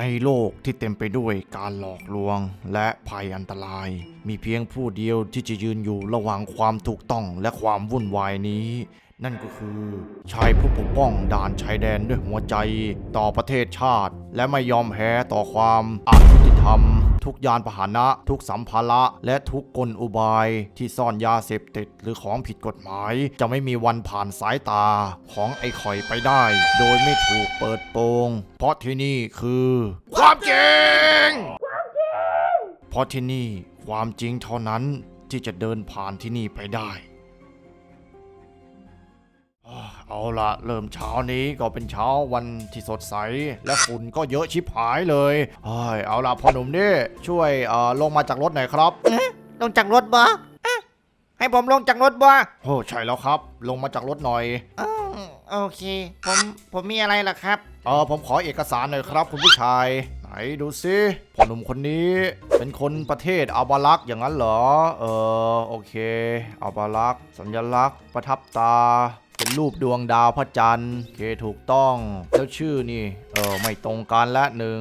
ในโลกที่เต็มไปด้วยการหลอกลวงและภัยอันตราย มีเพียงผู้เดียวที่จะยืนอยู่ระหว่างความถูกต้องและความวุ่นวายนี้ นั่นก็คือชายผู้ปกป้องด่านชายแดนด้วยหัวใจ ต่อประเทศชาติ และไม่ยอมแพ้ต่อความอายุติธรรม ทุกยานพาหนะ ทุกสัมภาระ และทุกกลอุบายที่ซ่อนยาเสพติดหรือของผิดกฎหมาย จะไม่มีวันผ่านสายตาของไอ้ข่อยไปได้ โดยไม่ถูกเปิดโปง เพราะที่นี่คือ ความจริง เพราะที่นี่ความจริงเท่านั้นที่จะเดินผ่านที่นี่ไปได้อ่า เอาละเริ่มเช้านี้ก็เป็นเช้าวันที่สดใส และฝุ่นก็เยอะชิบหายเลยเอ้ยเอาละพ่อหนุ่มนี่ช่วยเอ่อลงมาจากรถหน่อยครับลงจากรถบ่อะให้ผมลงจากรถบ่โอ้ใช่แล้วครับ ลงมาจากรถหน่อยอืมโอเค ผมผมมีอะไรล่ะครับ เออผมขอเอกสารหน่อยครับ คุณผู้ชาย ไหนดูซิพ่อหนุ่มคนนี้เป็นคนประเทศอัลบาลักอย่างนั้นเหรอ เออโอเคอัลบาลัก สัญลักษณ์ ประทับตา เป็นรูปดวงดาวพระจันทร์เคถูกต้อง แล้วชื่อนี่ เออไม่ตรงกันละหนึ่ง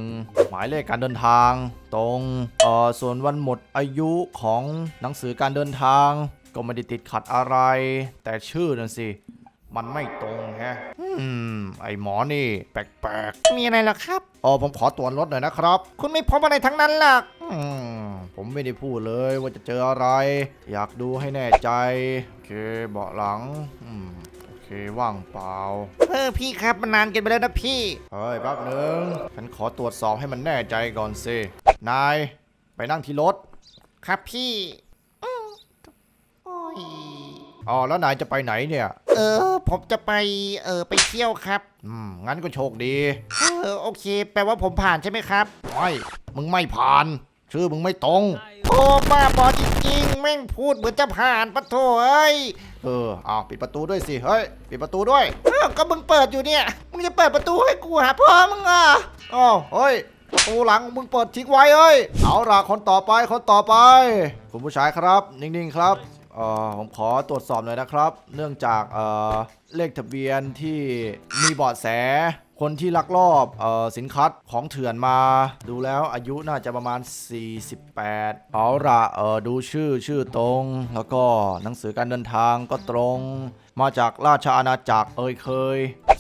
หมายเลขการเดินทาง ตรงเออส่วนวันหมดอายุของหนังสือการเดินทาง ก็ไม่ได้ติดขัดอะไร แต่ชื่อนั่นสิมันไม่ตรงแฮะ อืม ไอหมอนี่ แปลกมีอะไรล่ะครับ อ๋อ ผมขอตรวจรถหน่อยนะครับ คุณไม่พบอะไรทั้งนั้นหรอกอืม ผมไม่ได้พูดเลยว่าจะเจออะไร อยากดูให้แน่ใจ โอเค เบาะหลัง อืม ว่างเปล่า เออพี่ครับมันนานเกินไปแล้วนะพี่ เฮ้ยแป๊บหนึ่งฉันขอตรวจสอบให้มันแน่ใจก่อนสิ นาย ไปนั่งที่รถ ครับพี่อืมโอ้ยอ๋อแล้วนายจะไปไหนเนี่ย เออ ผมจะไปเออไปเที่ยวครับ อืม งั้นก็โชคดี เออโอเค แปลว่าผมผ่านใช่ไหมครับ ไม่ มึงไม่ผ่าน ชื่อมึงไม่ตรงโอ้ บ้าบอจริงๆแม่งพูดเหมือนจะผ่านปะโถเอ้ยเอออ้าปิดประตูด้วยสิเฮ้ยปิดประตูด้วยอ้าวก็มึงเปิดอยู่เนี่ยมึงจะเปิดประตูให้กูหาพ่อมึงอะอ้าวเฮ้ยประตูหลังมึงเปิดทิ้งไว้เอ้ยเอาล่ะคนต่อไปคนต่อไป คุณผู้ชายครับ นิ่งๆครับเอ่อผมขอตรวจสอบหน่อยนะครับ เนื่องจากเอ่อเลขทะเบียนที่มีเบาะแส คนที่ลักลอบออสินค้าของเถื่อนมา ดูแล้วอายุน่าจะประมาณ 48เอาละเออดูชื่อชื่อตรง แล้วก็หนังสือการเดินทางก็ตรง มาจากราชอาณาจักรเอ่ยเคย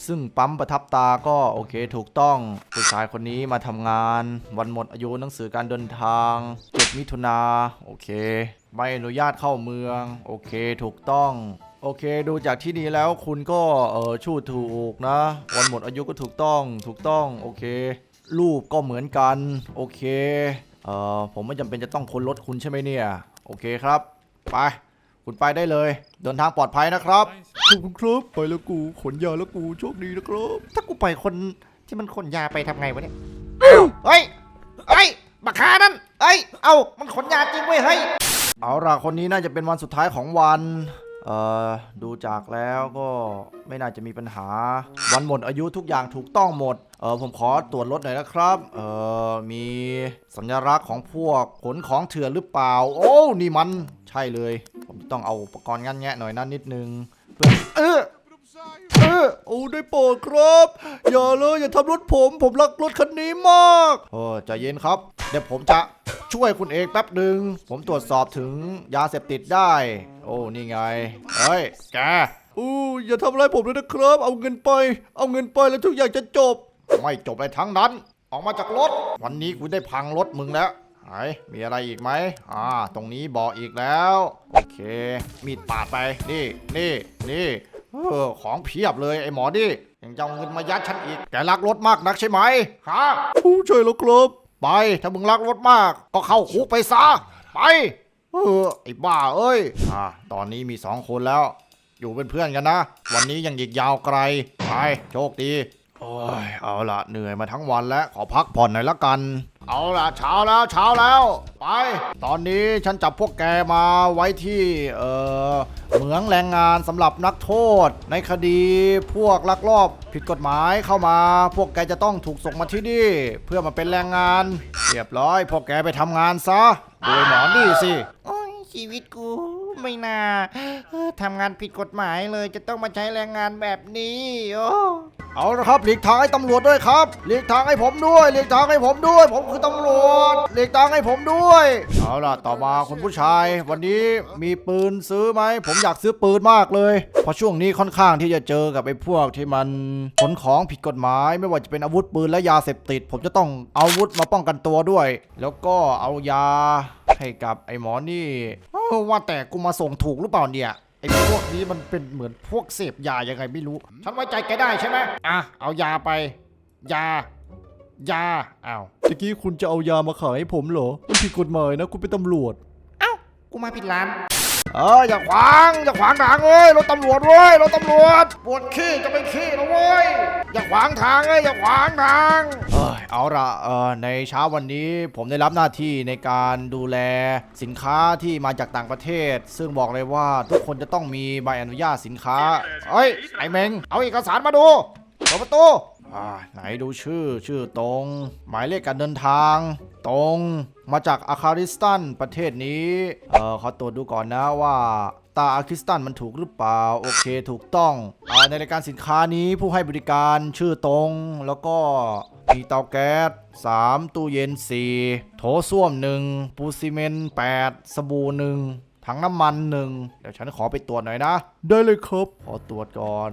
ซึ่งปั๊มประทับตาก็โอเคถูกต้องผู้ชายคนนี้มาทำงาน วันหมดอายุหนังสือการเดินทาง7มิถุนาโอเคใบอนุญาตเข้าเมือง โอเคถูกต้อง โอเค ดูจากที่นี้แล้วคุณก็เออชูดถูกนะ วันหมดอายุก็ถูกต้องถูกต้องโอเค รูปก็เหมือนกัน โอเคเออผมไม่จำเป็นจะต้องค้นรถคุณใช่ไหมเนี่ย โอเคครับ ไป คุณไปได้เลย เดินทางปลอดภัยนะครับขอบคุณครับไปแล้วกูขนยาแล้วกูโชคดีนะครับ ถ้ากูปล่อยคนที่มันขนยาไปทำไงวะเนี่ยเฮ้ยเฮ้ยบักคานั่นเฮ้ย เอ้ามันขนยาจริงเว้ยเฮ้ยเอาล่ะคนนี้น่าจะเป็นวันสุดท้ายของวัน เอ่อดูจากแล้วก็ไม่น่าจะมีปัญหา วันหมดอายุทุกอย่างถูกต้องหมดเออผมขอตรวจรถหน่อยนะครับเออมีสัญลักษณ์ของพวกขนของเถื่อนหรือเปล่า โอ้นี่มันใช่เลย ผมต้องเอาอุปกรณ์งันแงะหน่อยนั่นนิดนึงเพื่อเออเออโอ้ได้โปรดครับ อย่าเลยอย่าทำรถผม ผมรักรถคันนี้มากโอ้ใจเย็นครับ เดี๋ยวผมจะช่วยคุณเองแป๊บหนึ่งผมตรวจสอบถึงยาเสพติดได้ โอ้ นี่ไง เฮ้ย แก อู้อย่าทำอะไรผมเลยนะครับ เอาเงินไป เอาเงินไปแล้วทุกอย่างจะจบ ไม่จบอะไรทั้งนั้น ออกมาจากรถ วันนี้กูได้พังรถมึงแล้วไหนมีอะไรอีกไหมอ่า ตรงนี้บอกอีกแล้ว โอเค มีดปาดไป นี่ นี่ นี่เออของเพียบเลยไอ้หมอนี่ยังจะเอาเงินมายัดฉันอีก แกรักรถมากนักใช่ไหมฮะผู้ช่วยแล้วครับไป ถ้ามึงรักรถมาก ก็เข้าคุกไปซะ ไป เออไอ้บ้าเอ้ย อ่า ตอนนี้มีสองคนแล้ว อยู่เป็นเพื่อนกันนะ วันนี้ยังอีกยาวไกล ไป โชคดี โอ้ย เอาละเหนื่อยมาทั้งวันแล้วขอพักผ่อนหน่อยละกัน เอาละเช้าแล้วเช้าแล้ว ไป ตอนนี้ฉันจับพวกแกมาไว้ที่ เอ่อ เหมืองแรงงานสำหรับนักโทษ ในคดีพวกลักลอบผิดกฎหมายเข้ามา พวกแกจะต้องถูกส่งมาที่นี่ เพื่อมาเป็นแรงงาน เรียบร้อยพวกแกไปทำงานซะโดยหมอนี่สิ โอ้ยชีวิตกู ไม่น่าเออทำงานผิดกฎหมายเลยจะต้องมาใช้แรงงานแบบนี้โอ้เอาละครับหลีกทางให้ตำรวจด้วยครับหลีกทางให้ผมด้วยหลีกทางให้ผมด้วย ผมคือตำรวจหลีกทางให้ผมด้วยเอาล่ะต่อมาคุณผู้ชาย วันนี้มีปืนซื้อไหมผมอยากซื้อปืนมากเลยเพราะช่วงนี้ค่อนข้างที่จะเจอกับไอ้พวกที่มันขนของผิดกฎหมาย ไม่ว่าจะเป็นอาวุธปืนและยาเสพติด ผมจะต้องเอาอาวุธมาป้องกันตัวด้วย แล้วก็เอายาให้กับไอ้หมอนี่เอ้าว่าแต่กูมาส่งถูกหรือเปล่าเนี่ยไอ้พวกนี้มันเป็นเหมือนพวกเสพยายังไงไม่รู้ ฉันไว้ใจแกได้ใช่ไหมอะเอายาไป ยา ยาอ้าวตะกี้คุณจะเอายามาขายให้ผมเหรอมันผิดกฎหมายนะคุณเป็นตำรวจ เอ้ากูมาผิดร้าน เอออย่าขวางอย่าขวางทางเว้ยรถตำรวจเว้ยรถตำรวจปวดขี้จะไปขี้นะเว้ยอย่าขวางทางเลยอย่าขวางทาง เออ เอาละเออในเช้าวันนี้ผมได้รับหน้าที่ในการดูแลสินค้าที่มาจากต่างประเทศ ซึ่งบอกเลยว่าทุกคนจะต้องมีใบอนุญาตสินค้าเอ้ยไอเมงเอาเอกสารมาดูเปิดประตูอ่าไหนดูชื่อชื่อตรง หมายเลขการเดินทาง ตรงมาจากอาคาริสตันประเทศนี้เออขอตรวจดูก่อนนะว่าตาอาคริสตันมันถูกหรือเปล่า โอเคถูกต้องเออในรายการสินค้านี้ผู้ให้บริการชื่อตรง แล้วก็ มีเตาแก๊ส 3 ตู้เย็น 4 โถส้วม 1 ปูนซีเมนต์ 8 สบู่ 1 ถังน้ำมัน1เดี๋ยวฉันขอไปตรวจหน่อยนะ ได้เลยครับขอตรวจก่อน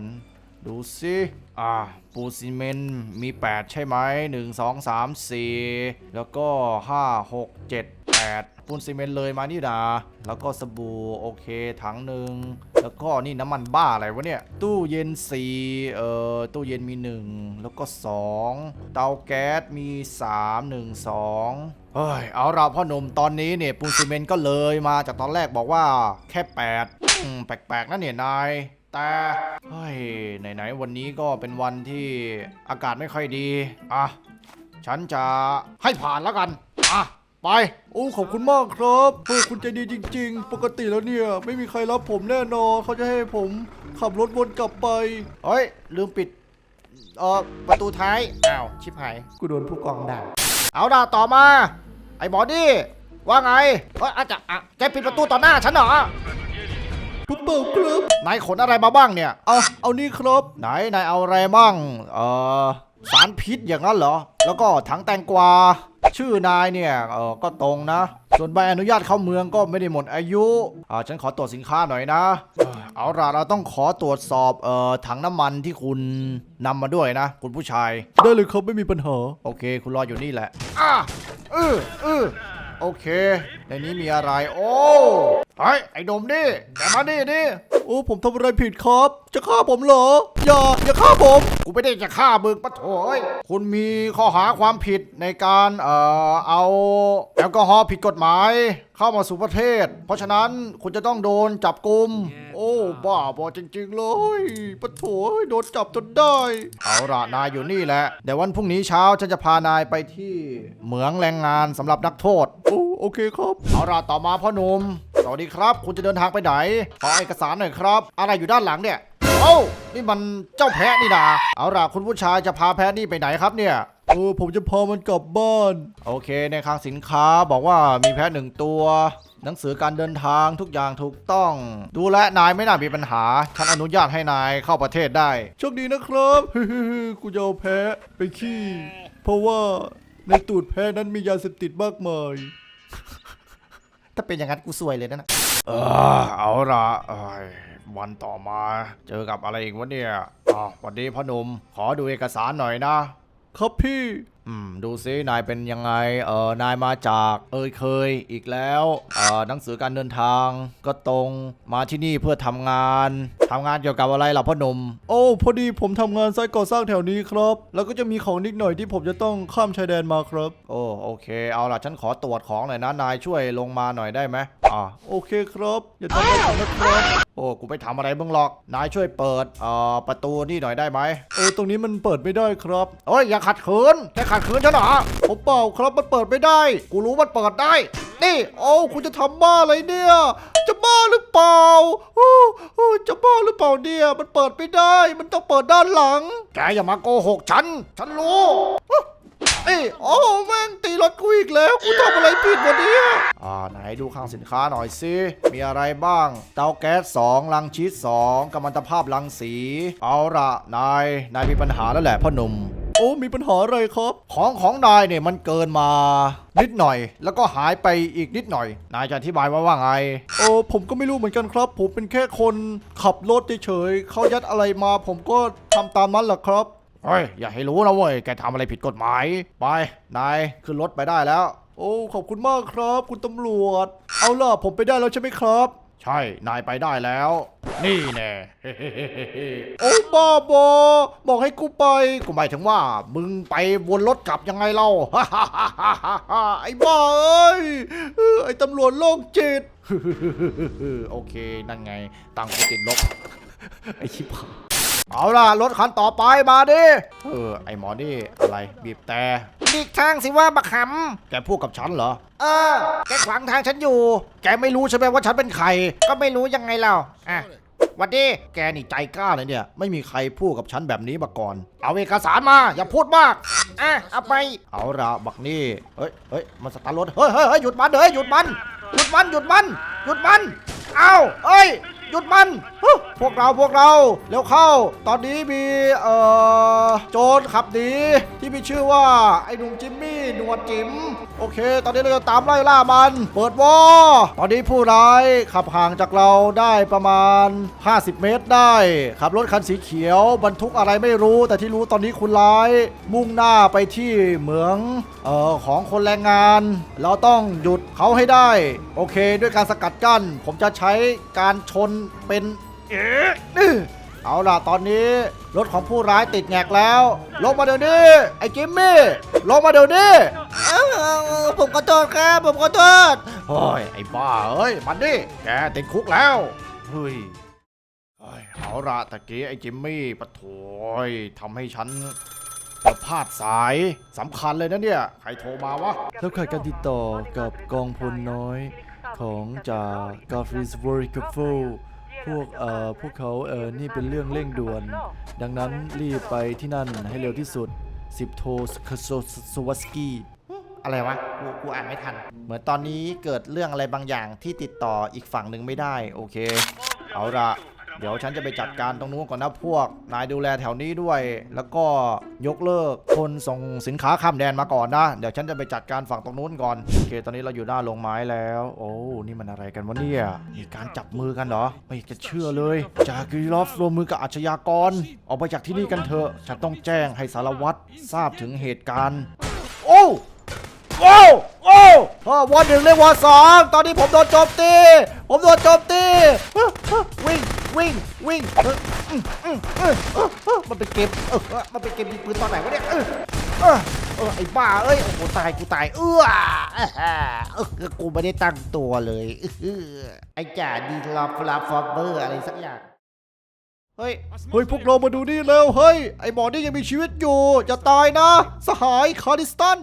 ดูสิอ่าปูนซีเมนต์มี 8 ใช่ไหม 1 2 3 4 แล้วก็ 5 6 7 8 ปูนซีเมนต์เลยมานี่นาแล้วก็สบู่โอเคถังหนึ่งแล้วก็นี่น้ำมันบ้าอะไรวะเนี่ย ตู้เย็น4เอ่อตู้เย็นมี 1 แล้วก็ 2 เตาแก๊สมี 3 1 2เฮ้ยเอาละพ่อหนุ่มตอนนี้เนี่ยปูนซีเมนต์ก็เลยมาจากตอนแรกบอกว่าแค่ 8อืมแปลกๆนะเนี่ยนายแต่เฮ้ยไหนๆวันนี้ก็เป็นวันที่อากาศไม่ค่อยดี อะ ฉันจะให้ผ่านแล้วกัน อะ ไป โอ้ขอบคุณมากครับเออคุณใจดีจริง ๆ ปกติแล้วเนี่ย ไม่มีใครรับผมแน่นอนเขาจะให้ผมขับรถวนกลับไปเฮ้ยลืมปิดเออประตูท้ายอ้าวชิบหายกูโดนผู้กองด่าเอาด่าต่อมา ไอ้บอดี้ว่าไงเอ้ยอาจจะอะแกปิดประตูต่อหน้าฉันเหรอผมเปล่าครับนายขนอะไรมาบ้างเนี่ยเอาเอานี่ครับไหนนายเอาอะไรบ้างเอ่อ สารพิษอย่างนั้นเหรอ แล้วก็ถังแตงกวา ชื่อนายเนี่ยเออก็ตรงนะ ส่วนใบอนุญาตเข้าเมืองก็ไม่ได้หมดอายุอ่าฉันขอตรวจสินค้าหน่อยนะเอ่อเอาล่ะเราต้องขอตรวจสอบเอ่อถังน้ำมันที่คุณนำมาด้วยนะ คุณผู้ชาย ได้เลยครับไม่มีปัญหา โอเค คุณรออยู่นี่แหละอะเออเออโอเค ในนี้มีอะไร โอ้ เฮ้ย ไอ้ดมดิแกมาดิดิโอ้ผมทำอะไรผิดครับ จะฆ่าผมเหรอ อย่า อย่าฆ่าผม กูไม่ได้จะฆ่ามึงปะโถเอ้ยคุณมีข้อหาความผิดในการเอ่อเอาแอลกอฮอล์ผิดกฎหมาย เข้ามาสู่ประเทศ เพราะฉะนั้นคุณจะต้องโดนจับกลุม โอ้บ้าบอจริง ๆ เลยปะโถเอ้ยโดนจับจนได้ เอาละนายอยู่นี่แหละเดี๋ยววันพรุ่งนี้เช้าฉันจะพานายไปที่เหมืองแรงงานสำหรับนักโทษโอ้โอเคครับ เอาละต่อมาพ่อหนุ่ม สวัสดีครับ คุณจะเดินทางไปไหน ขอเอกสารหน่อยครับ อะไรอยู่ด้านหลังเนี่ยโอ้า นี่มันเจ้าแพะนี่นาเอาล่ะคุณผู้ชายจะพาแพะนี่ไปไหนครับเนี่ยเออผมจะพามันกลับบ้าน โอเคในคลังสินค้าบอกว่ามีแพะหนึ่งตัว หนังสือการเดินทางทุกอย่างถูกต้อง ดูแลนายไม่น่ามีปัญหาฉันอนุญาตให้นายเข้าประเทศได้ โชคดีนะครับกูจะเอาแพะไปขี้ เพราะว่าในตูดแพะนั้นมียาเสพติดมากมาย ถ้าเป็นอย่างนั้นกูซวยเลยนะนะเออเอาละเอ้ยวันต่อมาเจอกับอะไรอีกวะเนี่ยอ๋อวันนี้พ่อหนุ่มขอดูเอกสารหน่อยนะ ครับพี่ อืมดูซินายเป็นยังไง เออนายมาจากเอยเคยอีกแล้ว เออหนังสือการเดินทางก็ตรงมาที่นี่เพื่อทำงานทำงานเกี่ยวกับอะไรล่ะพ่อหนุ่ม โอ้ พอดีผมทำงานไซต์ก่อสร้างแถวนี้ครับ แล้วก็จะมีของนิดหน่อยที่ผมจะต้องข้ามชายแดนมาครับ โอ้โอเค เอาล่ะฉันขอตรวจของหน่อยนะ นายช่วยลงมาหน่อยได้ไหมอ่าโอเคครับ อย่าทำอะไรผมนะครับ โอ้กูไปทำอะไรมึงหรอก นายช่วยเปิดเอ่อประตูนี่หน่อยได้ไหมเออตรงนี้มันเปิดไม่ได้ครับเอ้ยอย่าขัดขืนแกขัดขืนฉันเหรอผมเปล่าครับมันเปิดไม่ได้ กูรู้มันเปิดได้ นี่โอ้คุณจะทำบ้าอะไรเนี่ย จะบ้าหรือเปล่าโอ้โอ้จะบ้าหรือเปล่าเนี่ยมันเปิดไม่ได้ มันต้องเปิดด้านหลัง แกอย่ามาโกหกฉัน ฉันรู้เอ้โอ้แม่งตีรถกูอีกแล้ว กูทำอะไรผิดวะเนี่ยอ่า ไหนดูข้างสินค้าหน่อยสิ มีอะไรบ้าง เตาแก๊ส2ลังชีส2กัมมันตภาพลังสี เอาละนาย นายมีปัญหาแล้วแหละพ่อหนุ่ม โอ้มีปัญหาอะไรครับ ของของนายเนี่ยมันเกินมานิดหน่อย แล้วก็หายไปอีกนิดหน่อย นายจะอธิบายว่าว่าไงโอ้ผมก็ไม่รู้เหมือนกันครับ ผมเป็นแค่คนขับรถเฉยๆเขายัดอะไรมา ผมก็ทำตามนั้นแหละครับเฮ้ยอย่าให้รู้นะเว้ยแกทำอะไรผิดกฎหมายไปนายขึ้นรถไปได้แล้ว โอ้ขอบคุณมากครับ คุณตำรวจ เอาล่ะผมไปได้แล้วใช่ไหมครับ ใช่ นายไปได้แล้ว นี่แน่ โอ้บ้าบอบอกให้กูไป กูหมายถึงว่า มึงไปวนรถกลับยังไงเล่า ไอ้บ้าเอ้ยเออไอ้ตำรวจโลกจิต โอเค นั่นไง ตังค์กูติดลบ ไอ้ชิบหายเอาล่ะ รถคันต่อไปมาดิ เออ ไอหมอนี่อะไร บีบแต่ หลีกทางสิว่าบักหแกพูดกับฉันเหรอำเออ แกขวางทางฉันอยู่ แกไม่รู้ใช่ไหมว่าฉันเป็นใคร ก็ไม่รู้ยังไงเราอะหวัดดี แกนี่ใจกล้าเลยเนี่ย ไม่มีใครพูดกับฉันแบบนี้มาก่อน เอาเอกสารมา อย่าพูดมาก อะ เอาไป เอาละบักนี่ เฮ้ยเฮ้ยมันสตาร์ทรถ เฮ้ยเฮ้ยเฮ้ยหยุดมันเฮ้ยหยุดมัน หยุดมัน หยุดมัน หยุดมัน เอาเอ้ย หยุดมันฮึพวกเราพวกเราเร็วเข้า ตอนนี้มีเอ่อโจรขับหนีที่มีชื่อว่าไอ้หนุ่มจิมมี่หนวดจิ๋มโอเค ตอนนี้เราจะตามไล่ล่ามัน เปิดวอตอนนี้ผู้ร้ายขับห่างจากเราได้ประมาณ 50 เมตรได้ ขับรถคันสีเขียว บรรทุกอะไรไม่รู้ แต่ที่รู้ตอนนี้คุณร้าย มุ่งหน้าไปที่เหมืองเอ่อของคนแรงงาน เราต้องหยุดเขาให้ได้ โอเค ด้วยการสกัดกั้น ผมจะใช้การชนเป็นเอ๊ะนี่เอาล่ะตอนนี้รถของผู้ร้ายติดแงกแล้ว ลงมาเดี๋ยวนี้ไอ้จิมมี่ลงมาเดี๋ยวนี้เออผมขอโทษครับผมขอโทษเฮ้ยไอ้บ้าเอ้ยมันดิแกติดคุกแล้วเฮ้ยเฮ้ยเอาละตะกี้ไอ้จิมมี่ปะโถยทำให้ฉันพลาดสายสำคัญเลยนะเนี่ย ใครโทรมาวะแล้วขาดการติดต่อกับกองพลน้อยของจากกาฟริสวอริกโฟ พวกเอ่อพวกเขาเอ่อนี่เป็นเรื่องเร่งด่วน ดังนั้นรีบไปที่นั่นให้เร็วที่สุดสิบโทสคโซสวัสกี้อะไรวะ กู กูอ่านไม่ทัน เหมือนตอนนี้เกิดเรื่องอะไรบางอย่างที่ติดต่ออีกฝั่งหนึ่งไม่ได้ โอเค เอาละ เดี๋ยวฉันจะไปจัดการตรงนู้นก่อนนะพวก นายดูแลแถวนี้ด้วย แล้วก็ยกเลิกคนส่งสินค้าข้ามแดนมาก่อนนะ เดี๋ยวฉันจะไปจัดการฝั่งตรงนู้นก่อน โอเค ตอนนี้เราอยู่หน้าโรงไม้แล้ว โอ้ นี่มันอะไรกันวะเนี่ยมีการจับมือกันเหรอ ไม่จะเชื่อเลย จากีรอฟรวมมือกับอาชญากร ออกไปจากที่นี่กันเถอะ ฉันต้องแจ้งให้สารวัตรทราบถึงเหตุการณ์ โอ้โอ้โอ้เออวันหนึ่งเรียวันสองตอนนี้ผมโดนโจมตี ผมโดนโจมตี วิ่ง วิ่งวิ่งเอออืมอืมเออเออเออมันเป็นเกมเออเออมันเป็นเกมยิงปืนตอนไหนวะเนี่ยเออเออเออไอ้บ้าเอ้ยโอ้โหตายกูตายเออเออเออกูไม่ได้ตั้งตัวเลยเออไอ้จ่าดีลาฟลาฟอร์เบอร์อะไรสักอย่างเฮ้ยเฮ้ยพวกเรามาดูนี่เร็วเฮ้ยไอ้หมอนี่ยังมีชีวิตอยู่จะตายนะ สหายคาริสตัน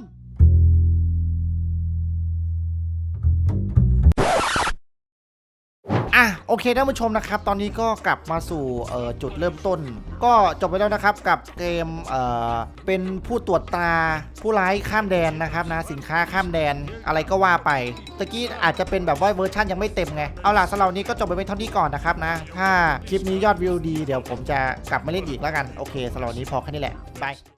อะโอเคท่านผู้ชมนะครับ ตอนนี้ก็กลับมาสู่จุดเริ่มต้น ก็จบไปแล้วนะครับกับเกมเเป็นผู้ตรวจตาผู้ร้ายข้ามแดนนะครับนะสินค้าข้ามแดนอะไรก็ว่าไปตะกี้อาจจะเป็นแบบว่าเวอร์ชันยังไม่เต็มไงเอาล่ะสำหรับนี้ก็จบไปเป็นเท่านี้ก่อนนะครับนะ ถ้าคลิปนี้ยอดวิวดีเดี๋ยวผมจะกลับมาเล่นอีกแล้วกันโอเคสำหรับวันนี้พอแค่นี้แหละบาย